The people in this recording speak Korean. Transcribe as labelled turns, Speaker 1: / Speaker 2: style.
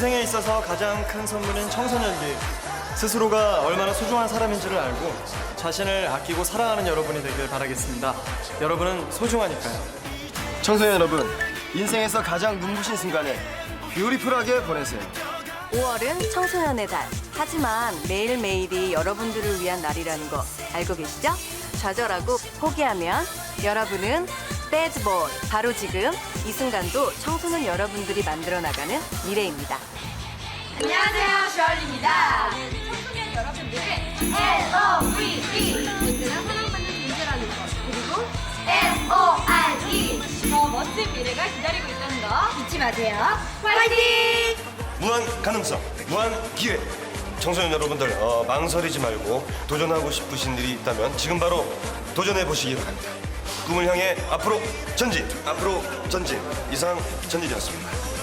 Speaker 1: 인생에 있어서 가장 큰 선물은 청소년기. 스스로가 얼마나 소중한 사람인지를 알고 자신을 아끼고 사랑하는 여러분이 되길 바라겠습니다. 여러분은 소중하니까요.
Speaker 2: 청소년 여러분, 인생에서 가장 눈부신 순간을 뷰티풀하게 보내세요.
Speaker 3: 5월은 청소년의 달. 하지만 매일매일이 여러분들을 위한 날이라는 거 알고 계시죠? 좌절하고 포기하면 여러분은 배드보이. 바로 지금 이 순간도 청소년 여러분들이 만들어 나가는 미래입니다.
Speaker 4: 안녕하세요, 슈얼리입니다. 청소년 여러분들의 L-O-V-E 언제나 사랑받는 존재라는 것 그리고 S-O-R-E 더 멋진 미래가 기다리고 있다는 거 잊지 마세요. 화이팅!
Speaker 5: 무한 가능성, 무한 기회. 청소년 여러분들 어, 망설이지 말고 도전하고 싶으신 일이 있다면 지금 바로 도전해 보시기 바랍니다. 꿈을 향해 앞으로 전진, 앞으로 전진. 이상 전진이었습니다.